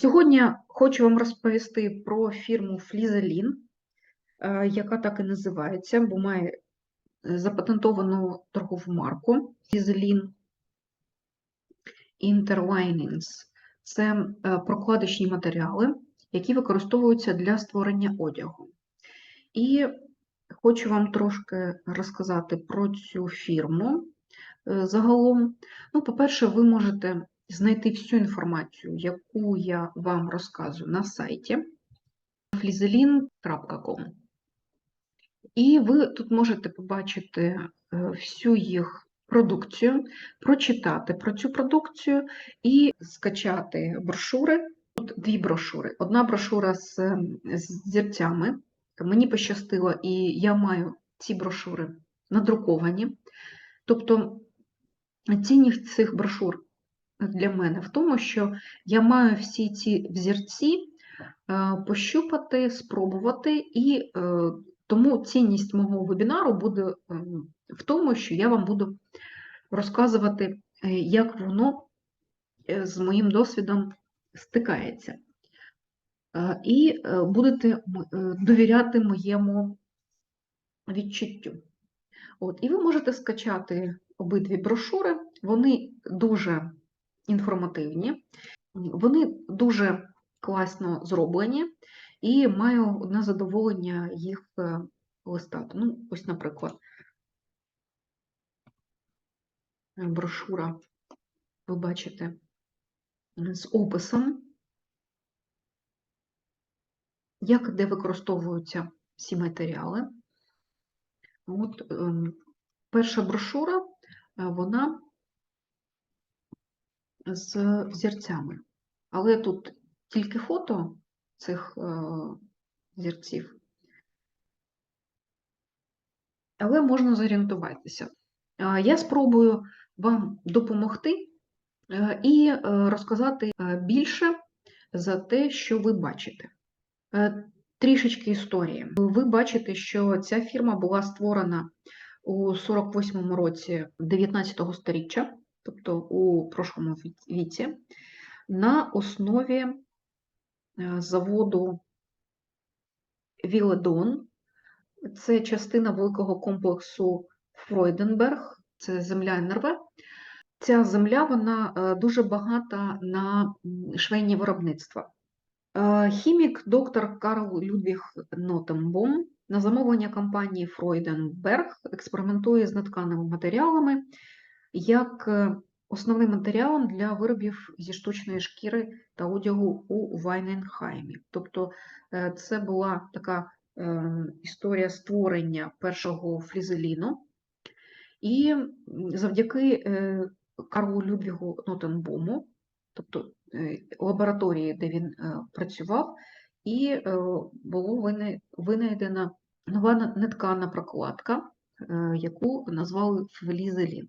Сьогодні хочу вам розповісти про фірму Флізелін, яка так і називається, бо має е, запатентовану торгову марку Флізелін Interlinings. Це е, прокладочні матеріали, які використовуються для створення одягу. І хочу вам трошки розказати про цю фірму е, загалом. Ну, по-перше, ви можете знайти всю інформацію, яку я вам розказую на сайті flizelin.com. І ви тут можете побачити е, всю їх продукцію, прочитати про цю продукцію і скачати брошури. Тут дві брошури. Одна брошура з, з зірцями. Мені пощастило, і я маю ці брошури надруковані. Тобто цінність цих брошур для мене в тому, що я маю всі ці взірці е, пощупати, спробувати, і е, тому цінність мого вебінару буде е, в тому, що я вам буду розказувати, як воно з моїм досвідом стикається. І будете довіряти моєму відчуттю. От, І ви можете скачати обидві брошури, вони дуже інформативні, вони дуже класно зроблені, і маю одне задоволення їх е, листати. Ну, ось, наприклад, брошура, ви бачите, з описом, як де використовуються всі матеріали. От ем, перша брошура, е, вона з взірцями. Але тут тільки фото цих е, зірців. Але можна зорієнтуватися. Я спробую вам допомогти е, і е, розказати більше за те, що ви бачите. Трішечки історії. Ви бачите, що ця фірма була створена у 48-му році 19 го сторіччя тобто у прошлому віці, на основі е, заводу Віледон. Це частина великого комплексу Фройденберг, це земля НРВ. Ця земля вона е, дуже багата на швейні виробництва. Е, хімік доктор Карл Людвіг Нотенбом на замовлення компанії Фройденберг експериментує з нетканими матеріалами як е, основним матеріалом для виробів зі штучної шкіри та одягу у Вайненхаймі. Тобто е, це була така е, історія створення першого флізеліну. І завдяки Карлу Людвігу Нотенбому, тобто лабораторії, де він працював, і було винайдена нова неткана прокладка, яку назвали флізелін.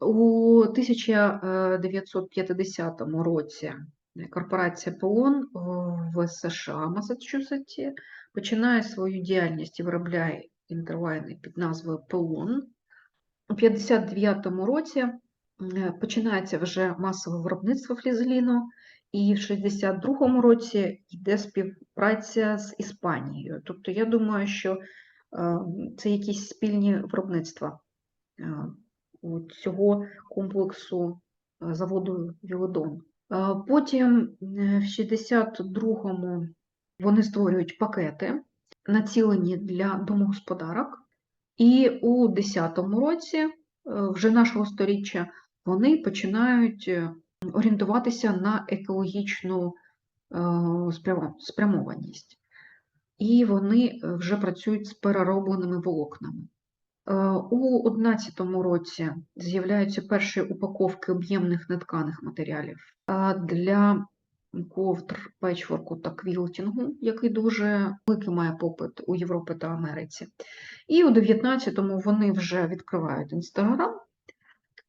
У 1950 році корпорація Полон в США Масачусетті починає свою діяльність і виробляє інтервайни під назвою Полон. У 59-му році починається вже масове виробництво флізеліну, і в 62-му році йде співпраця з Іспанією. Тобто, я думаю, що це якісь спільні виробництва цього комплексу е, заводу Вілодон. Е, потім е, в 62-му вони створюють пакети, націлені для домогосподарок, і у 10-му році, вже нашого сторіччя, вони починають орієнтуватися на екологічну спрямованість. І вони вже працюють з переробленими волокнами. Е, у 2011 році з'являються перші упаковки об'ємних нетканих матеріалів для ковдр, печворку та квілтінгу, який дуже великий має попит у Європі та Америці. І у 2019-му вони вже відкривають Інстаграм.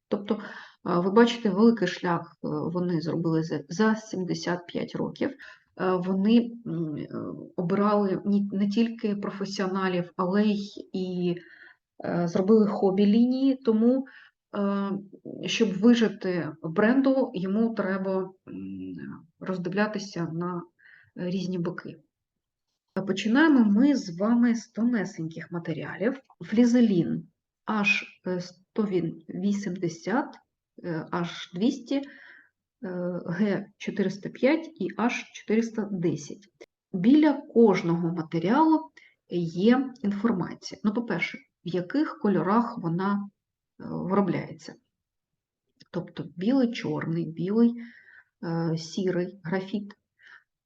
Тобто, ви бачите, великий шлях е, вони зробили за 75 років. Е, вони обирали не тільки професіоналів, але й Е, зробили хобі лінії, тому, е, щоб вижити бренду, йому треба роздивлятися на е, різні боки. Починаємо ми з вами з тонесеньких матеріалів. Флізелін H180, H200, е, G405 і H410. Біля кожного матеріалу є інформація. Ну, по-перше, в яких кольорах вона е, виробляється. Тобто білий, чорний, білий, е, сірий графіт,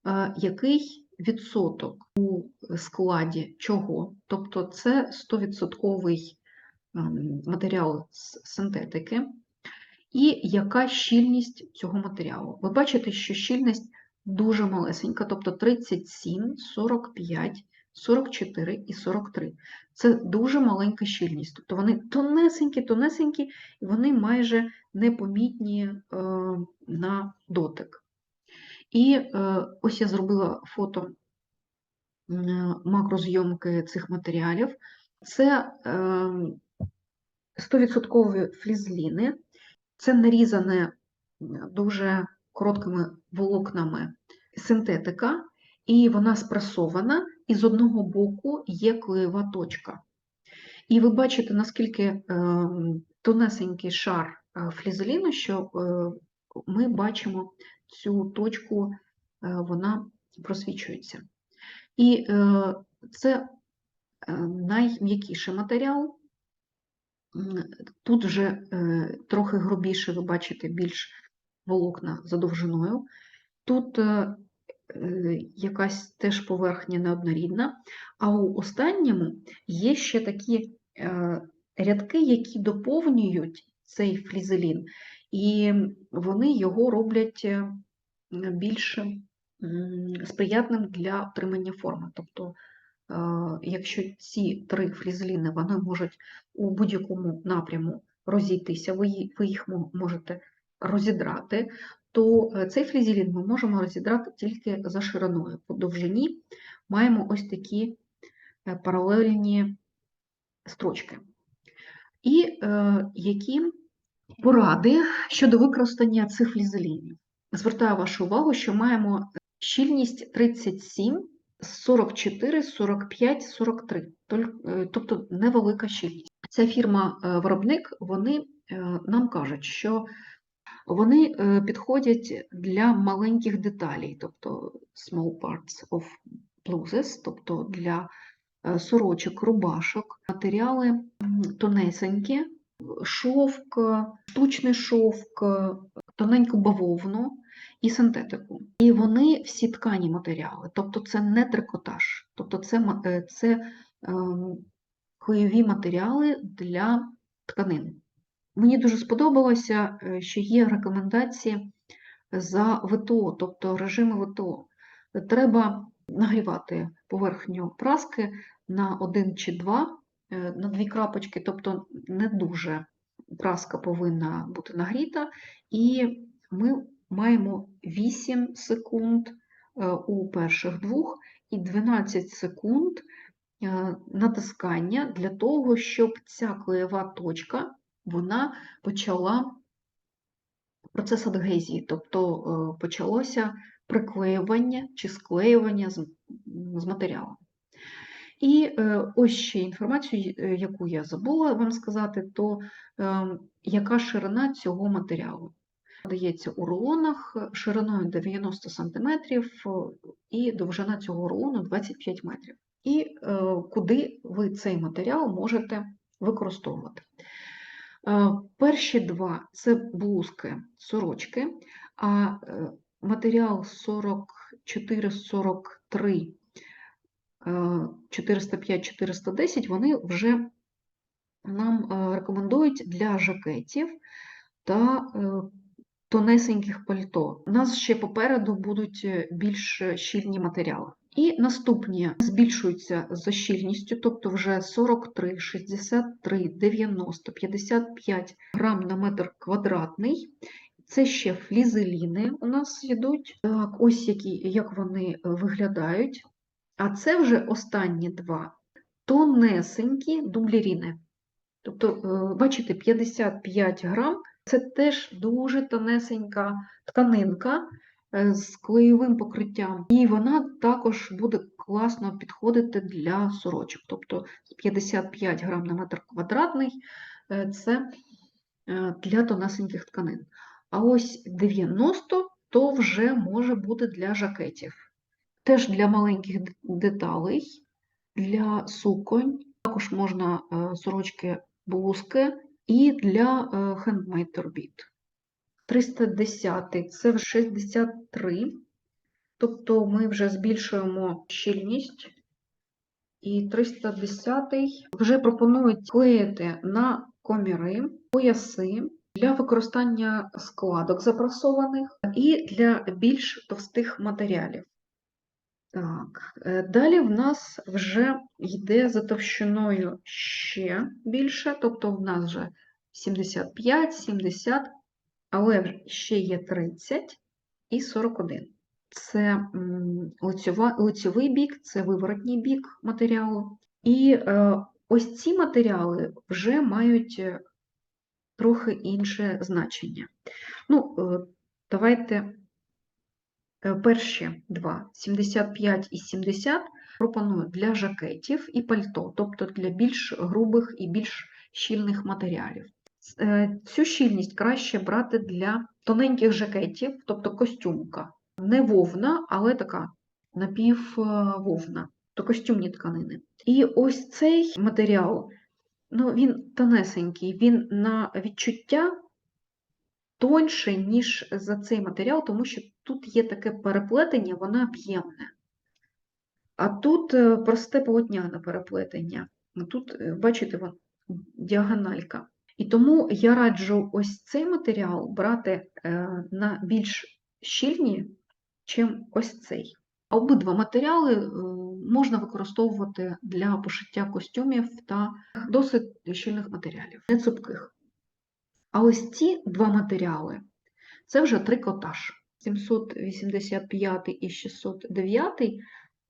Е, який відсоток у складі чого, тобто це 100% ем, матеріал з синтетики, і яка щільність цього матеріалу. Ви бачите, що щільність дуже малесенька, тобто 37, 45, 44 і 43. Це дуже маленька щільність. Тобто вони тонесенькі, тонесенькі, і вони майже непомітні е, на дотик. І е, ось я зробила фото е, макрозйомки цих матеріалів. Це е, 100% флізліни, це нарізане дуже короткими волокнами синтетика, і вона спресована, і з одного боку є клеєва точка. І ви бачите, наскільки е, тонесенький шар е, флізеліну, що е, ми бачимо цю точку, вона просвічується. І це найм'якіший матеріал. Тут вже трохи грубіше, ви бачите, більш волокна за довжиною. Тут якась теж поверхня неоднорідна, а у останньому є ще такі рядки, які доповнюють цей флізелін, і вони його роблять е, більш сприятним для отримання форми. Тобто, е, якщо ці три флізеліни вони можуть у будь-якому напряму розійтися, ви їх можете розідрати, то е, цей флізелін ми можемо розідрати тільки за шириною. По довжині маємо ось такі паралельні строчки. І які Поради щодо використання цих флізелінів. Звертаю вашу увагу, що маємо щільність 37, 44, 45, 43, тобто невелика щільність. Ця фірма-виробник вони е, нам кажуть, що вони е, підходять для маленьких деталей, тобто small parts of blouses, тобто для е, сорочок, рубашок, матеріали тонесенькі шовк, штучний шовк, тоненьку бавовну і синтетику. І вони всі ткані матеріали, тобто це не трикотаж, тобто це е, це ем, клейові матеріали для тканин. Мені дуже сподобалося, е, що є рекомендації за ВТО, тобто режими ВТО. Треба нагрівати поверхню праски на 1 чи 2 Е, на дві крапочки, тобто не дуже праска повинна бути нагріта, і ми маємо 8 секунд е, у перших двох і 12 секунд натискання для того, щоб ця клеєва точка вона почала процес адгезії, тобто почалося приклеювання чи склеювання з матеріалом. І е, ось ще інформацію, е, яку я забула вам сказати, то яка ширина цього матеріалу. Дається у рулонах шириною 90 см і довжина цього рулону 25 метрів. І е, куди ви цей матеріал можете використовувати. Перші два це блузки, сорочки, а матеріал 44-43 405-410 вони вже нам е, рекомендують для жакетів та е, тонесеньких пальто. У нас ще попереду будуть е, більш щільні матеріали. І наступні збільшуються за щільністю, тобто вже 43, 63, 90, 55 грам на метр квадратний. Це ще флізеліни у нас йдуть. Так, Ось які, як вони виглядають. А це вже останні два тонесенькі дублеріни. Тобто, е, бачите, 55 грам це теж дуже тонесенька тканинка, е, з клеєвим покриттям, і вона також буде класно підходити для сорочок. Тобто 55 грам на метр квадратний е, це е, для тонесеньких тканин. А ось 90 то вже може бути для жакетів. Теж для маленьких деталей, для суконь, також можна е, сорочки блузки і для е, handmade робіт. 310 це вже 63, тобто ми вже збільшуємо щільність. І 310 вже пропонують клеїти на коміри, пояси для використання складок запрасованих і для більш товстих матеріалів. Так, е, далі в нас вже йде за товщиною ще більше, тобто в нас вже 75, 70, але ще є 30 і 41. Це лицьовий бік, це виворотній бік матеріалу. І е, ось ці матеріали вже мають е, трохи інше значення. Ну, е, давайте перші два, 75 і 70, пропоную для жакетів і пальто, тобто для більш грубих і більш щільних матеріалів. Цю щільність краще брати для тоненьких жакетів, тобто костюмка. Не вовна, але така напіввовна, то костюмні тканини. І ось цей матеріал, ну, він тонесенький, він на відчуття тоньше, ніж за цей матеріал, тому що тут є таке переплетення, воно об'ємне. А тут е, просте полотняне переплетення. Тут, е, бачите, діагональка. І тому я раджу ось цей матеріал брати е, на більш щільні, чим ось цей. Обидва матеріали е, можна використовувати для пошиття костюмів та досить щільних матеріалів, не цупких. А ось ці два матеріали це вже трикотаж. 785 і 609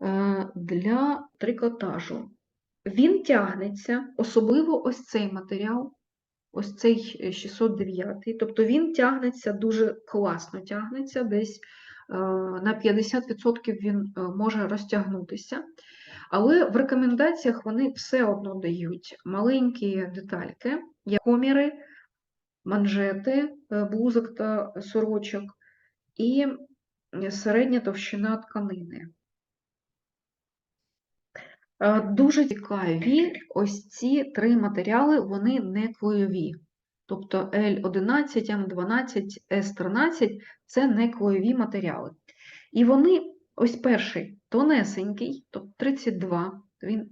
е, для трикотажу. Він тягнеться, особливо ось цей матеріал, ось цей е, 609, тобто він тягнеться дуже класно, тягнеться десь е, на 50% він е, може розтягнутися. Але в рекомендаціях вони все одно дають маленькі детальки, як коміри, манжети е, блузок та сорочок і середня товщина тканини. Е, Дуже цікаві ось ці три матеріали, вони не клейові. Тобто L11, M12, S13 це не клейові матеріали. І вони, ось перший, тонесенький, тобто 32, він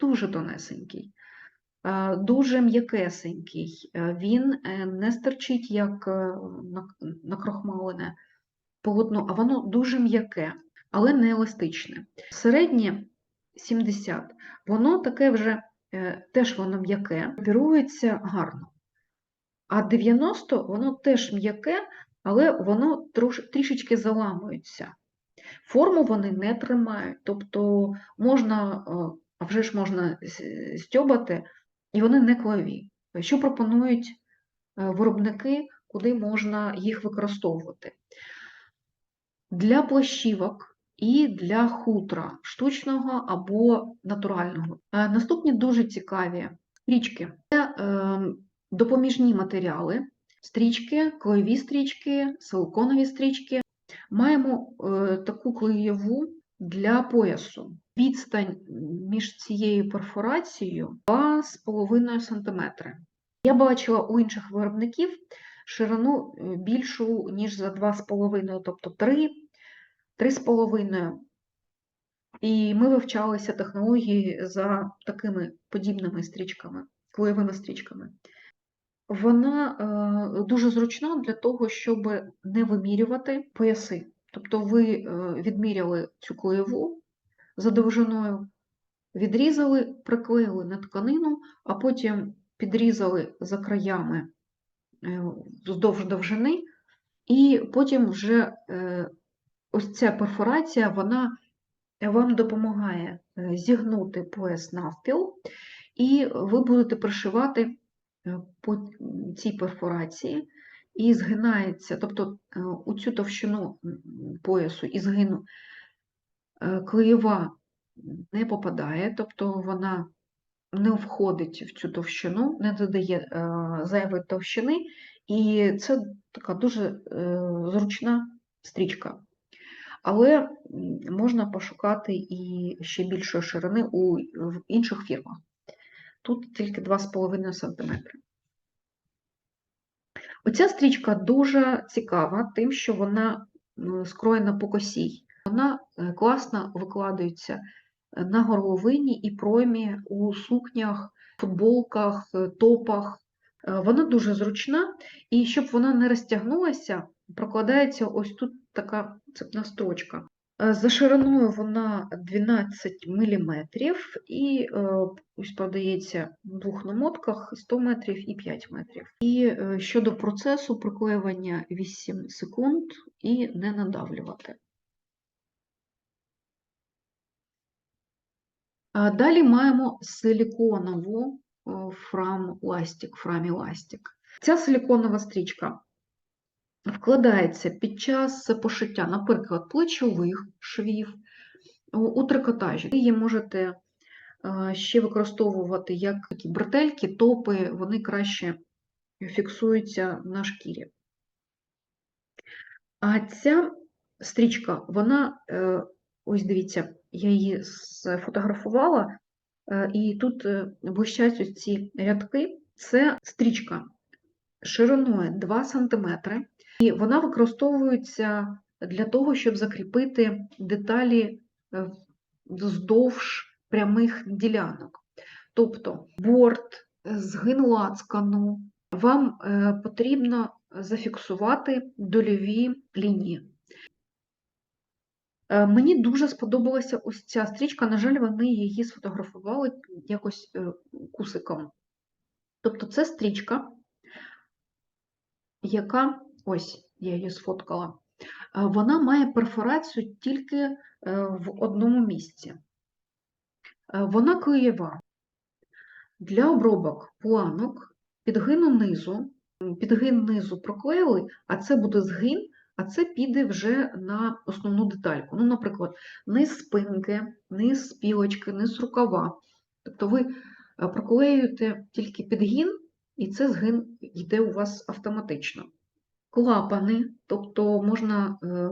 дуже тонесенький, е, дуже м'якесенький, е, він не стерчить як накрохмалене полотно, а воно дуже м'яке, але не еластичне. Середнє 70, воно таке вже е, теж воно м'яке, пірується гарно. А 90 воно теж м'яке, але воно трош, трішечки заламується. Форму вони не тримають, тобто можна, е, а вже ж можна стьобати, і вони не клеєві. Що пропонують е, виробники, куди можна їх використовувати? Для плащівок і для хутра штучного або натурального. Е, Наступні дуже цікаві стрічки. Це е, допоміжні матеріали, стрічки, клеєві стрічки, силиконові стрічки. Маємо е, таку клеєву для поясу. Відстань між цією перфорацією 2,5 см. Я бачила у інших виробників ширину е, більшу, ніж за 2,5, тобто 3, 3,5. І ми вивчалися технології за такими подібними стрічками, клеєвими стрічками. Вона е, дуже зручна для того, щоб не вимірювати пояси. Тобто ви е, відміряли цю клеєву за довжиною, відрізали, приклеїли на тканину, а потім підрізали за краями е, вздовж довжини, і потім вже ось ця перфорація, вона вам допомагає е, зігнути пояс навпіл, і ви будете пришивати е, по цій перфорації, і згинається, тобто е, у цю товщину поясу і згину е, клеєва не попадає, тобто вона не входить в цю товщину, не додає е, зайвої товщини, і це така дуже е, зручна стрічка. Але можна пошукати і ще більшої ширини у в інших фірмах. Тут тільки 2,5 см. Оця стрічка дуже цікава, тим, що вона скроєна по косій. Вона е, класно викладається е, на горловині і проймі у сукнях, футболках, е, топах. Вона дуже зручна, і щоб вона не розтягнулася, прокладається ось тут така цепна строчка. Е, За шириною вона 12 мм і е, ось продається в двох намотках 100 метрів і 5 метрів. І е, щодо процесу приклеювання 8 секунд і не надавлювати. Далі маємо силіконову фрам-ластик, фрамі-ластик. Ця силіконова стрічка вкладається під час пошиття, наприклад, плечових швів у- трикотажі. Ви її можете е, ще використовувати як такі бретельки, топи, вони краще фіксуються на шкірі. А ця стрічка, вона, е, ось дивіться, я її сфотографувала, е, і тут блищать ось ці рядки. Це стрічка шириною 2 см, і вона використовується для того, щоб закріпити деталі е, вздовж прямих ділянок. Тобто борт, згин лацкану, вам е, потрібно зафіксувати дольові лінії. Е, Мені дуже сподобалася ось ця стрічка, на жаль, вони її сфотографували якось кусиком. Тобто це стрічка, яка, ось, я її сфоткала, е, вона має перфорацію тільки е, в одному місці. Е, Вона клеєва. Для обробок планок підгину низу, підгин низу проклеїли, а це буде згин, а це піде вже на основну детальку. Ну, наприклад, низ спинки, низ спілочки, низ рукава. Тобто ви проклеюєте тільки підгін, і це згин йде у вас автоматично. Клапани, тобто можна е,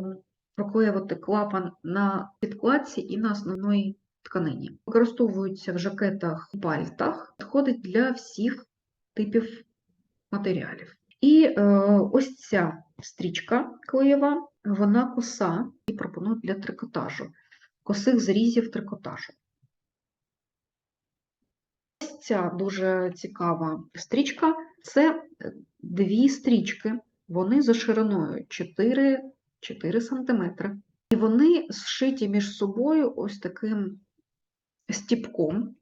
проклеювати клапан на підкладці і на основної тканині. Використовуються в жакетах пальтах, підходить для всіх типів матеріалів. І е, ось ця стрічка клеєва, вона коса і пропонують для трикотажу, косих зрізів трикотажу. Ось ця дуже цікава стрічка це е, дві стрічки, вони за шириною 4, 4 см. І вони зшиті між собою ось таким стіпком.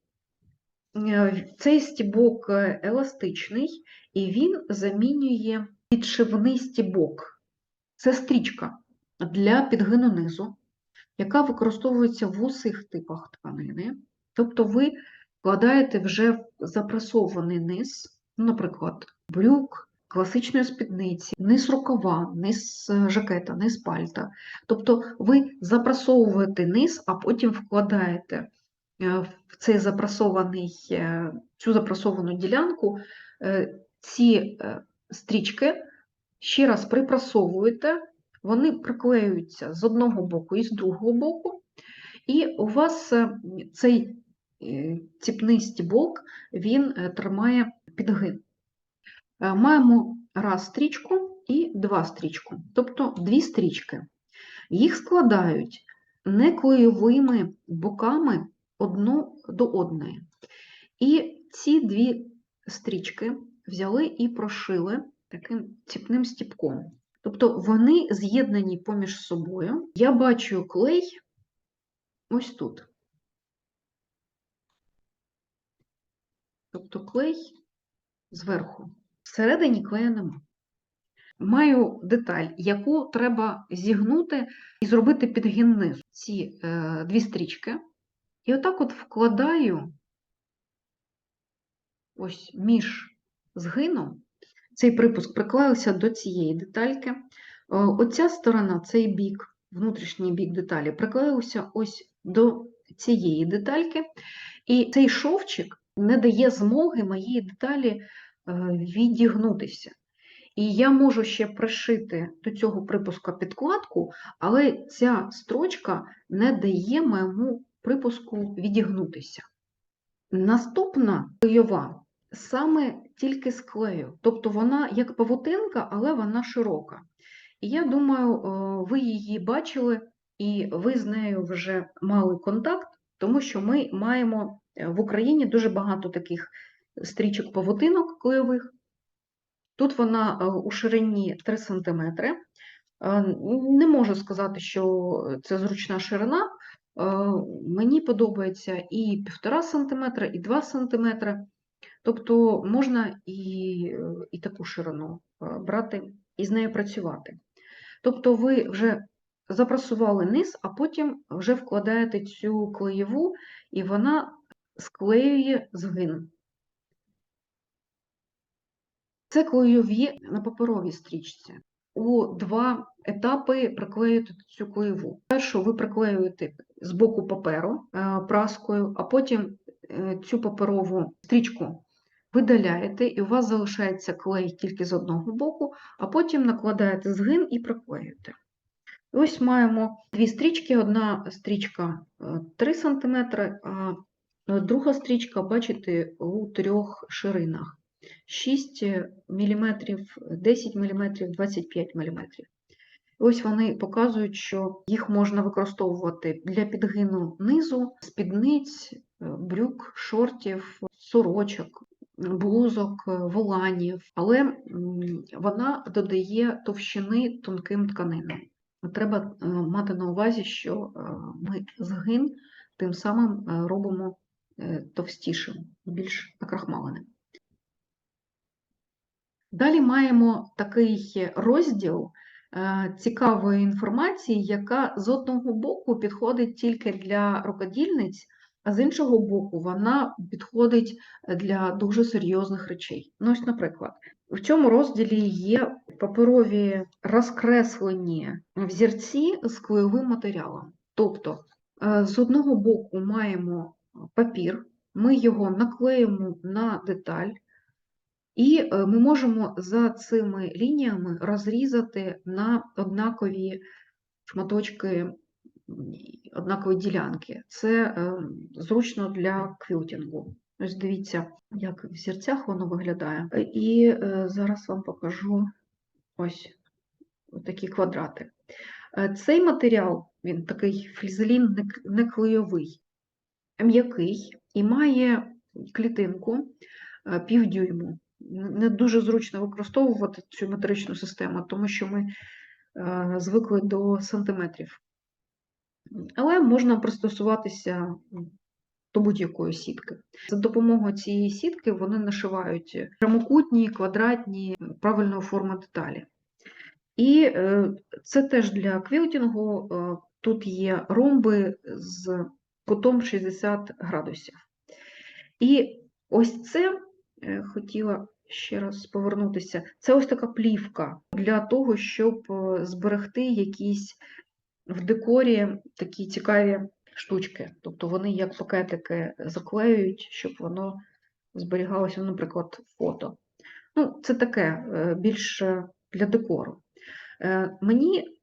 Е, Цей стібок е, еластичний, і він замінює підшивний стібок. Це стрічка для підгину низу, яка використовується в усіх типах тканини. Тобто ви вкладаєте вже запресований низ, наприклад, брюк, класичної спідниці, низ рукава, низ е, жакета, низ пальта. Тобто ви запрасовуєте низ, а потім вкладаєте е, в цей запрасований, е, цю запрасовану ділянку ці стрічки, ще раз припрасовуєте, вони приклеюються з одного боку і з другого боку, і у вас цей ціпний стібок він тримає підгин. Е, Маємо раз стрічку і два стрічку, тобто дві стрічки. Їх складають не клеєвими боками одну до одної. І ці дві стрічки взяли і прошили таким ціпним стіпком. Тобто вони з'єднані поміж собою. Я бачу клей ось тут. Тобто клей зверху. Всередині клея нема. Маю деталь, яку треба зігнути і зробити підгін низу. Ці е, дві стрічки. І отак от вкладаю ось між згином цей припуск приклеївся до цієї детальки. Е, Оця сторона, цей бік, внутрішній бік деталі, приклеївся ось до цієї детальки, і цей шовчик не дає змоги моїй деталі відігнутися. І я можу ще пришити до цього припуска підкладку, але ця строчка не дає моєму припуску відігнутися. Наступна клейова саме тільки з клею, тобто вона як павутинка, але вона широка. І я думаю, е, ви її бачили і ви з нею вже мали контакт, тому що ми маємо е, в Україні дуже багато таких стрічок павутинок клеєвих. Тут вона е, у ширині 3 см. Не можу сказати, що це зручна ширина. Е, Мені подобається і 1,5 см, і 2 см. Тобто можна і, е, і таку ширину е, брати і з нею працювати. Тобто ви вже запрасували низ, а потім вже вкладаєте цю клеєву, і вона склеює згин. Це клеєві на паперовій стрічці. У два етапи приклеюєте цю клеєву. Першу ви приклеюєте з боку паперу е, праскою, а потім е, цю паперову стрічку видаляєте, і у вас залишається клей тільки з одного боку, а потім накладаєте згин і приклеюєте. Ось маємо дві стрічки. Одна стрічка е, 3 см, а друга стрічка, бачите, у трьох ширинах. 6 мм, 10 мм, 25 мм. Ось вони показують, що їх можна використовувати для підгину низу, спідниць, е, брюк, шортів, сорочок, блузок, е, воланів, але вона додає товщини тонким тканинам. Треба е, мати на увазі, що ми згин тим самим робимо товстішим, більш накрахмаленим. Далі маємо такий розділ е, цікавої інформації, яка з одного боку підходить тільки для рукодільниць, а з іншого боку, вона підходить для дуже серйозних речей. Ну, ось, наприклад, в цьому розділі є паперові розкреслені взірці з клеєвим матеріалом. Тобто, е, з одного боку маємо папір, ми його наклеїмо на деталь. І е, ми можемо за цими лініями розрізати на однакові шматочки, однакові ділянки. Це зручно для квілтінгу. Ось дивіться, як в зірцях воно виглядає. І е, зараз вам покажу ось такі квадрати. Е, Цей матеріал, він такий флізелін не м'який і має клітинку е, півдюйму. Не дуже зручно використовувати цю метричну систему, тому що ми е, звикли до сантиметрів. Але можна пристосуватися до будь-якої сітки. За допомогою цієї сітки вони нашивають прямокутні, квадратні, правильної форми деталі. І е, це теж для квілтінгу. е, Тут є ромби з кутом 60 градусів. І ось це хотіла ще раз повернутися. Це ось така плівка для того, щоб е, зберегти якісь в декорі такі цікаві штучки. Тобто вони як пакетики заклеюють, щоб воно зберігалося, ну, наприклад, фото. Ну, це таке е, більше для декору. Е, Мені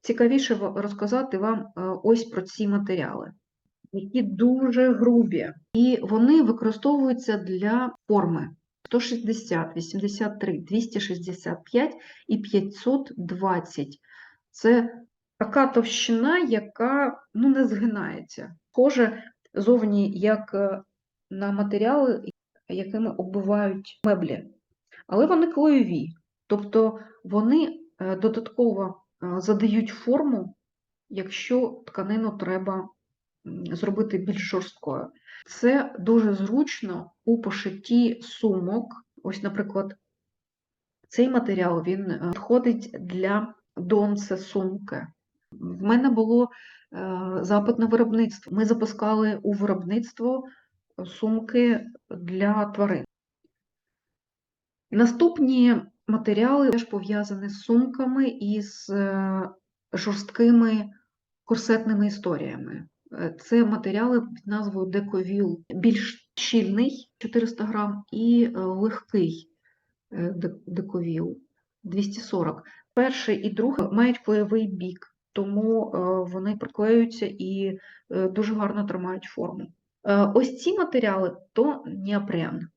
цікавіше розказати вам ось про ці матеріали, які дуже грубі, і вони використовуються для форми 160, 83, 265 і 520. Це така товщина, яка ну, не згинається. Схоже зовні як е, на матеріали, якими оббивають меблі. Але вони клеєві, тобто вони е, додатково е, задають форму, якщо тканину треба зробити більш жорсткою. Це дуже зручно у пошитті сумок. Ось, наприклад, цей матеріал він е, підходить для донце сумки. В мене було е, запит на виробництво. Ми запускали у виробництво сумки для тварин. Наступні матеріали теж пов'язані з сумками і з е, жорсткими корсетними історіями. Це матеріали під назвою Дековіл, більш щільний 400 грам і е, легкий е, дековіл 240. Перший і другий мають клеєвий бік, тому е, вони приклеюються і дуже гарно тримають форму. Ось ці матеріали то неопрен.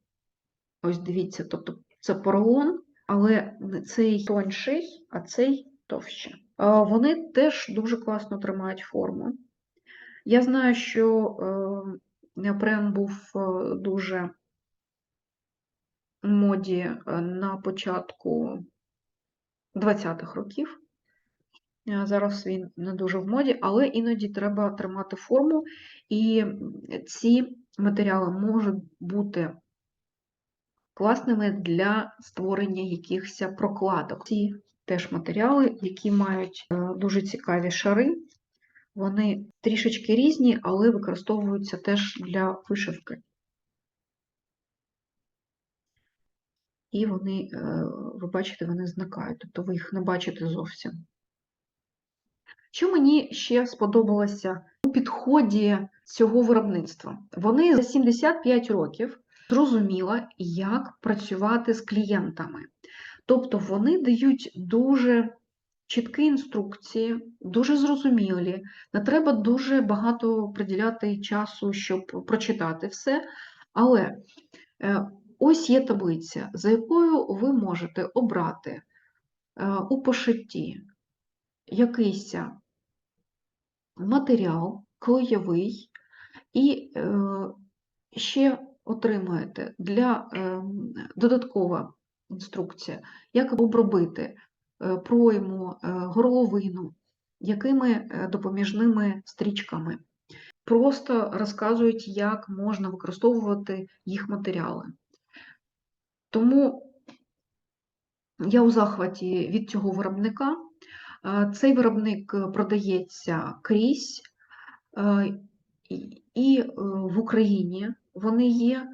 Ось дивіться, тобто це поролон, але цей тонший, а цей товще. Вони теж дуже класно тримають форму. Я знаю, що е, неопрен був е, дуже моді е, на початку 20-х років. Е, Зараз він не дуже в моді, але іноді треба тримати форму, і ці матеріали можуть бути класними для створення якихось прокладок. Ці теж матеріали, які мають дуже цікаві шари. Вони трішечки різні, але використовуються теж для вишивки. І вони, е, ви бачите, вони зникають, тобто ви їх не бачите зовсім. Що мені ще сподобалося у підході цього виробництва? Вони за 75 років зрозуміли, як працювати з клієнтами. Тобто вони дають дуже чіткі інструкції, дуже зрозумілі, не треба дуже багато приділяти часу, щоб прочитати все. Але е, ось є таблиця, за якою ви можете обрати е, у пошитті якийсь матеріал клеєвий, і е, ще отримаєте для е, додаткова інструкція, як обробити пройму, е, горловину, якими е, допоміжними стрічками. Просто розказують, як можна використовувати їх матеріали. Тому я у захваті від цього виробника. Е, Цей виробник е, продається крізь, е, і е, в Україні вони є,